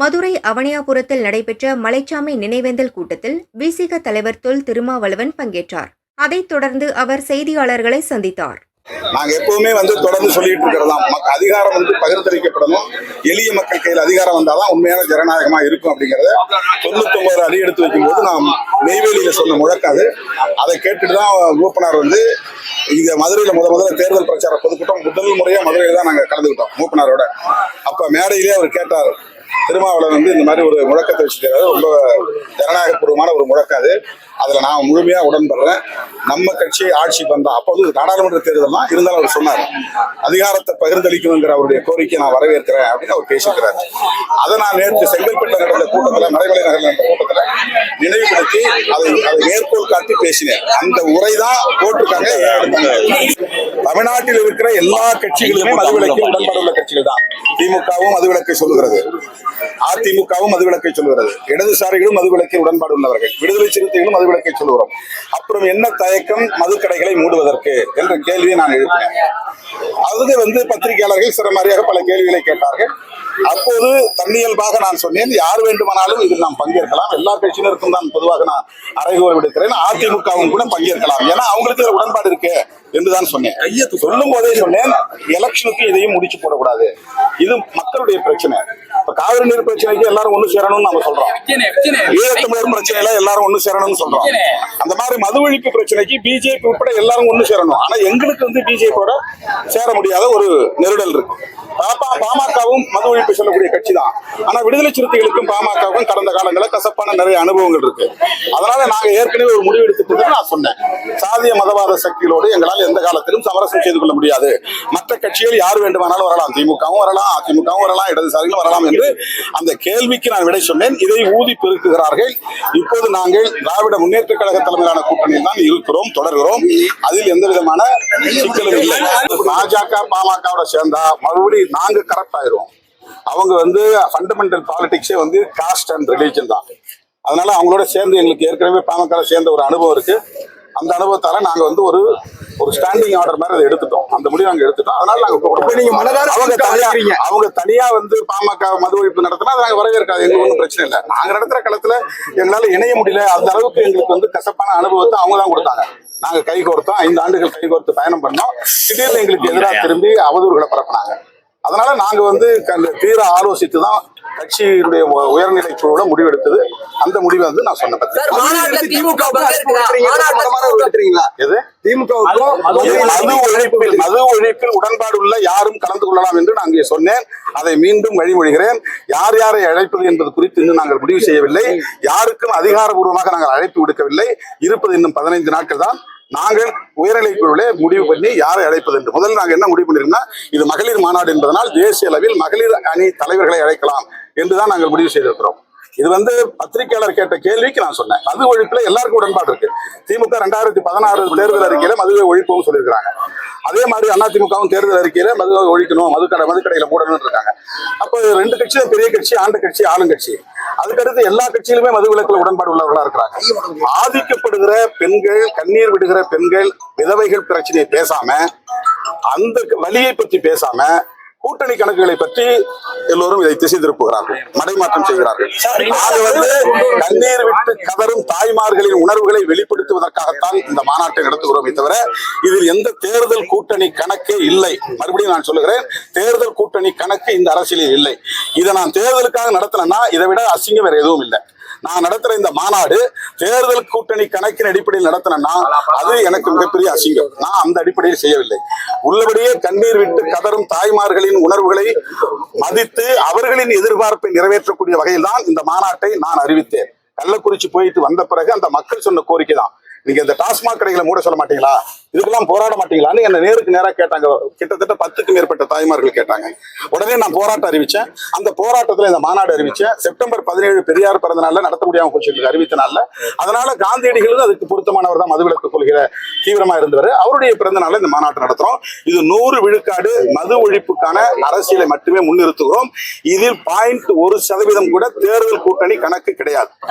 மதுரை அவனியாபுரத்தில் நடைபெற்ற மலைச்சாமி நினைவேந்தல் கூட்டத்தில் விசிக தலைவர் தொல் திருமாவளவன் பங்கேற்றார். அதைத் தொடர்ந்து அவர் செய்தியாளர்களை சந்தித்தார். நாங்க எப்பவுமே வந்து தொடர்ந்து சொல்லிட்டு இருக்கிறதாம் அதிகாரம் வந்து பகிர்ந்தளிக்கப்படணும். எளிய மக்கள் கையில் அதிகாரம் வந்தாதான் உண்மையான ஜனநாயகமா இருக்கும் அப்படிங்கறத தொண்ணூத்தி ஒன்பது அடி எடுத்து வைக்கும்போது நாம் நெய்வேலியில சொன்ன முழக்காது அதை. கேட்டுட்டு தான் மூப்பனார் வந்து இங்க மதுரையில முத முதல்ல தேர்தல் பிரச்சார பொதுக்கூட்டம் முதல் முறையா மதுரையில தான் நாங்க கலந்துக்கிட்டோம் மூப்பனாரோட அப்ப மேடையிலே அவர் கேட்டார் திருமாவளவன் வந்து இந்த மாதிரி ஒரு முழக்கத்தை வச்சுக்கிறாரு ரொம்ப ஜனநாயகபூர்வமான ஒரு முழக்கம் அது. அதுல நான் முழுமையா உடன்படுறேன். நம்ம கட்சி ஆட்சிக்கு வந்தா அப்போது நாடாளுமன்ற தேர்தல் தான் இருந்தாலும் அவர் சொன்னார். அதிகாரத்தை பகிர்ந்தளிக்கணுங்கிற அவருடைய கோரிக்கையை நான் வரவேற்கிறேன் அப்படின்னு அவர் பேசியிருக்கிறார். அதை நான் நேற்று செங்கல்பட்டு நடந்த கூட்டத்தில் மலைமலை நகரில் நடந்த கூட்டத்தில் நினைவுபடுத்தி அதை அதை மேற்கோள் காட்டி பேசினேன். அந்த உரை தான் போட்டிருக்காங்க. ஏன் எடுத்தாங்க தமிழ்நாட்டில் இருக்கிற எல்லா கட்சிகளுமே மதுவிலக்கு உடன்பாடு கட்சிகள் தான் திமுகவும் மதுவிலக்கை சொல்லுகிறது. அதிமுகவும் மதுவிலக்கை சொல்லுகிறது. இடதுசாரிகளும் மதுவிலக்கை உடன்பாடு உள்ளவர்கள். விடுதலை சிறுத்தைகளும் மதுவிலக்கை சொல்லுகிறோம். அப்புறம் என்ன தயக்கம் மதுக்கடைகளை மூடுவதற்கு என்ற கேள்வியை நான் எழுப்பினேன். அது வந்து பத்திரிகையாளர்கள் சிறமாரியாக பல கேள்விகளை கேட்டார்கள். அப்போது தன்னியல்பாக நான் சொன்னேன் யார் வேண்டுமானாலும் இதில் நாம் பங்கேற்கலாம். எல்லா கட்சியினருக்கும் தான் பொதுவாக நான் அறைகோல் விடுக்கிறேன். அதிமுகவும் கூட பங்கேற்கலாம். ஏன்னா அவங்களுக்கு உடன்பாடு இருக்கு என்றுதான் சொன்னேன். சொல்லும் போதே சொன்னேன் எலெக்ஷனுக்கு இதையும் முடிச்சு போடக்கூடாது. கூடாது இது மக்களுடைய பிரச்சனை. இப்ப காவிரி நீர் பிரச்சனைக்கு எல்லாரும் ஒண்ணு சேரணும்னு நம்ம சொல்றோம். ஈழத்தமிழர் பிரச்சனையில எல்லாரும் ஒண்ணு சேரணும்னு சொல்றோம். அந்த மாதிரி மது ஒழிப்பு பிரச்சனைக்கு பிஜேபி உட்பட எல்லாரும் ஒண்ணு சேரணும். ஆனா எங்களுக்கு வந்து பிஜேபியோட சேர முடியாத ஒரு நெருடல் இருக்கு. பாமகவும் மது ஒழிப்பு சொல்லக்கூடிய கட்சி தான் ஆனா விடுதலை சிறுத்தைகளுக்கும் பாமகவுக்கும் கடந்த காலங்களில் கசப்பான நிறைய அனுபவங்கள் இருக்கு. அதனால நாங்க ஏற்கனவே ஒரு முடிவு எடுத்துட்டு நான் சொன்னேன். சாதிய மதவாத சக்திகளோடு எங்களால் எந்த காலத்திலும் சமரசம் செய்து கொள்ள முடியாது. மற்ற கட்சிகள் யார் வேண்டுமானாலும் வரலாம். திமுகவும் வரலாம் அதிமுகவும் வரலாம் இடதுசாரிகளும் வரலாம் என்று அந்த கேள்விக்கு நான் விடை சொன்னேன். இதை ஊதி பெருக்குகிறார்கள். இப்போது நாங்கள் திராவிட முன்னேற்ற கழக தலைமையிலான கூட்டணியில் தான் இருக்கிறோம் தொடர்கிறோம். அதில் எந்த விதமான சிக்கலும் இல்லை. பாஜக பாமகவோட சேர்ந்தா மறுபடியும் நாங்க கரெக்ட் ஆயிரும் அவங்க வந்து ஃபண்டமெண்டல் பாலிடிக்ஸே வந்து காஸ்ட் அண்ட் ரிலீஜன் தான். அதனால அவங்களோட சேர்ந்து எங்களுக்கு ஏற்கனவே பாமக சேர்ந்த ஒரு அனுபவம் இருக்கு. அந்த அனுபவத்தால நாங்க வந்து ஒரு ஒரு ஸ்டாண்டிங் ஆர்டர் மாதிரி அதை எடுத்துட்டோம். அந்த முடிவு நாங்க எடுத்துட்டோம். அதனால நாங்க நீங்க மனதார அவங்க தனியா. அவங்க தனியா வந்து பாமக மது ஒழிப்பு நடத்தினா அதை நாங்க வரவேற்காது. எங்களுக்கு ஒன்றும் பிரச்சனை இல்லை. நாங்க நடத்துற களத்துல எங்களால இணைய முடியல. அந்த அளவுக்கு எங்களுக்கு வந்து கசப்பான அனுபவத்தை அவங்க தான் கொடுத்தாங்க. நாங்க கை கோர்த்தோம். ஐந்து ஆண்டுகள் கை கோர்த்து பயணம் பண்ணோம். திடீர்னு எங்களுக்கு எதிராக திரும்பி அவதூறுகளை பரப்புனாங்க. அதனால நாங்க வந்து தீர ஆலோசித்து தான் கட்சியினுடைய உயர்நிலை குழுவோட முடிவெடுத்தது. அந்த முடிவை வந்து நான் சொன்ன பத்தி சார், மாநாட்டுல திமுக வுக்கு அழைப்பு விடுக்கிறீங்க. மதமாற விடுக்கிறீங்களா? எது? திமுகவுக்கும் மது ஒழிப்பில் உடன்பாடு உள்ள யாரும் கலந்து கொள்ளலாம் என்று நான் அங்கே சொன்னேன். அதை மீண்டும் வழிமொழிகிறேன். யார் யாரை அழைப்பது என்பது குறித்து இன்னும் நாங்கள் முடிவு செய்யவில்லை. யாருக்கும் அதிகாரபூர்வமாக நாங்கள் அழைப்பு விடுக்கவில்லை. இருப்பது இன்னும் பதினைந்து நாட்கள் தான். நாங்கள் உயர்நிலை குழுவிலே முடிவு பண்ணி யாரை அழைப்பது என்று. முதல்ல நாங்கள் என்ன முடிவு பண்ணிருக்கோம்னா இது மகளிர் மாநாடு என்பதனால் தேசிய அளவில் மகளிர் அணி தலைவர்களை அழைக்கலாம். என்றுதான் நாங்கள் முடிவு செய்திருக்கிறோம். இது வந்து பத்திரிகையாளர் கேட்ட கேள்விக்கு நான் சொன்னேன். மது ஒழிப்புல எல்லாருக்கும் உடன்பாடு இருக்கு. திமுக ரெண்டாயிரத்தி பதினாறு தேர்தல் அறிக்கையில மதுவை ஒழிப்பும் சொல்லியிருக்காங்க அதே மாதிரி அதிமுகவும் தேர்தல் அறிக்கையில மதுவை ஒழிக்கணும் மதுக்கடை மதுக்கடையில மூடணும்னு இருக்காங்க. அப்போ ரெண்டு கட்சியும் பெரிய கட்சி ஆண்டு கட்சி ஆளுங்கட்சி அதுக்கடுத்து எல்லா கட்சியிலுமே மது விலக்குல உடன்பாடு உள்ளவர்களா இருக்கிறாங்க. பாதிக்கப்படுகிற பெண்கள் கண்ணீர் விடுகிற பெண்கள் விதவைகள் பிரச்சனையை பேசாம அந்த வழியை பத்தி பேசாம கூட்டணி கணக்குகளை பற்றி எல்லோரும் இதை திசை திருப்புகிறார்கள் மடைமாற்றம் செய்கிறார்கள். வந்து கண்ணீர் விட்டு கதரும் தாய்மார்களின் உணர்வுகளை வெளிப்படுத்துவதற்காகத்தான் இந்த மாநாட்டை நடத்துகிறோமே. தவிர இதில் எந்த தேர்தல் கூட்டணி கணக்கே இல்லை. மறுபடியும் நான் சொல்லுகிறேன் தேர்தல் கூட்டணி கணக்கு இந்த அரசியலில் இல்லை. இதை நான் தேர்தலுக்காக நடத்தினேன்னா இதை விட அசிங்கம் வேற எதுவும் இல்லை. நான் நடத்துற இந்த மாநாடு தேர்தல் கூட்டணி கணக்கின் அடிப்படையில் நடத்தினா அது எனக்கு மிகப்பெரிய அசிங்கம். நான் அந்த அடிப்படையில் செய்யவில்லை. உள்ளபடியே கண்ணீர் விட்டு கதரும் தாய்மார்களின் உணர்வுகளை மதித்து அவர்களின் எதிர்பார்ப்பை நிறைவேற்றக்கூடிய வகையில் தான் இந்த மாநாட்டை நான் அறிவித்தேன். கள்ளக்குறிச்சி போயிட்டு வந்த பிறகு அந்த மக்கள் சொன்ன கோரிக்கை தான் நீங்க இந்த டாஸ்மாக் கடைகளை மூட சொல்ல மாட்டீங்களா? இதுக்கெல்லாம் போராட மாட்டீங்களான்னு என்ன நேருக்கு நேரா கேட்டாங்க? கிட்டத்தட்ட பத்துக்கு மேற்பட்ட தாய்மார்கள் கேட்டாங்க. உடனே நான் போராட்டம் அறிவிச்சேன். அந்த போராட்டத்துல இந்த மாநாடு அறிவிச்சேன். செப்டம்பர் பதினேழு பெரியார் பிறந்த நாள்ல நடத்த முடியாமல் போச்சு அறிவித்த நாளில். அதனால காந்தியடிகளும் அதுக்கு பொருத்தமானவர் தான் மதுவிலக்கு கொள்கிற தீவிரமா இருந்தவர். அவருடைய பிறந்த நாளில் இந்த மாநாட்டை நடத்துறோம். இது நூறு விழுக்காடு மது ஒழிப்புக்கான அரசியலை மட்டுமே முன்னிறுத்துகிறோம். இதில் பாயிண்ட் ஒரு சதவீதம் கூட தேர்தல் கூட்டணி கணக்கு கிடையாது.